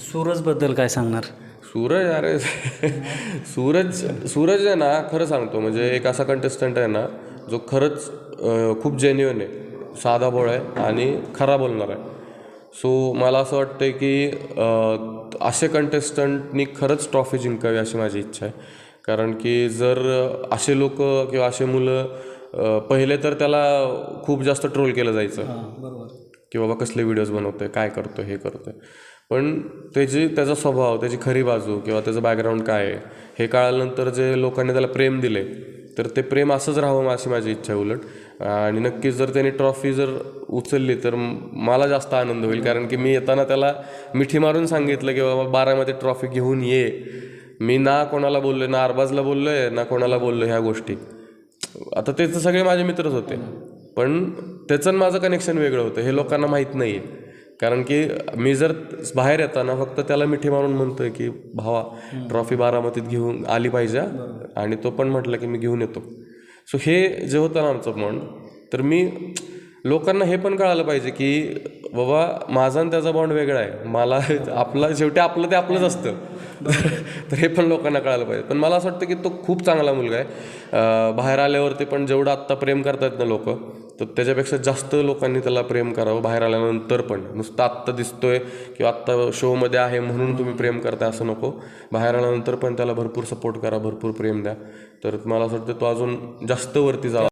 सूरजबद्दल काय सांगणार? सूरज अरे सूरज सूरज आहे ना खरं सांगतो म्हणजे एक असा कंटेस्टंट आहे ना जो खरंच खूप जेन्युअन आहे साधा बोळ आहे आणि खरा बोलणार आहे. सो मला असं वाटतं की असे कंटेस्टंटनी खरंच ट्रॉफी जिंकावी अशी माझी इच्छा आहे. कारण की जर असे लोक किंवा असे मुलं पहिले तर त्याला खूप जास्त ट्रोल केलं जायचं. बरोबर. की बाबा कसले व्हिडिओज बनवतो आहे काय करतो हे करतो आहे पण त्याची त्याचा स्वभाव त्याची खरी बाजू किंवा त्याचं बॅकग्राऊंड काय आहे हे कळाल्यानंतर जे लोकांनी त्याला प्रेम दिले तर ते प्रेम असंच राहावं अशी माझी इच्छा आहे उलट. आणि नक्कीच जर त्याने ट्रॉफी जर उचलली तर मला जास्त आनंद होईल. कारण की मी येताना त्याला मिठी मारून सांगितलं की बाबा बारामध्ये ट्रॉफी घेऊन ये. मी ना कोणाला बोललो ना अरबाजला बोललो आहे ना कोणाला बोललो ह्या गोष्टी. आता ते तर सगळे माझे मित्रच होते. पण त्याचं माझं कनेक्शन वेगळं होतं. हे लोकांना माहीत नाही. आहे कारण की मी जर बाहेर येताना फक्त त्याला मिठी मारून म्हणतोय की भावा ट्रॉफी बारामतीत घेऊन आली पाहिजे. आणि तो पण म्हटलं की मी घेऊन येतो. सो हे जे होतं ना आमचं मन तर मी लोकांना हे पण कळालं पाहिजे की बाबा माझा आणि त्याचा बॉन्ड वेगळा आहे. मला आपला शेवटी आपलं ते आपलंच असतं. तर हे पण लोकांना कळायला पाहिजे. पण मला असं वाटतं की तो खूप चांगला मुलगा आहे. बाहेर आल्यावरती पण जेवढं आत्ता प्रेम करतात ना लोक तर त्याच्यापेक्षा जास्त लोकांनी त्याला प्रेम करावं बाहेर आल्यानंतर पण. नुसतं आत्ता दिसतोय किंवा आत्ता शोमध्ये आहे म्हणून तुम्ही प्रेम करताय असं नको. बाहेर आल्यानंतर पण त्याला भरपूर सपोर्ट करा भरपूर प्रेम द्या. तर मला असं वाटतं तो अजून जास्त वरती जावा.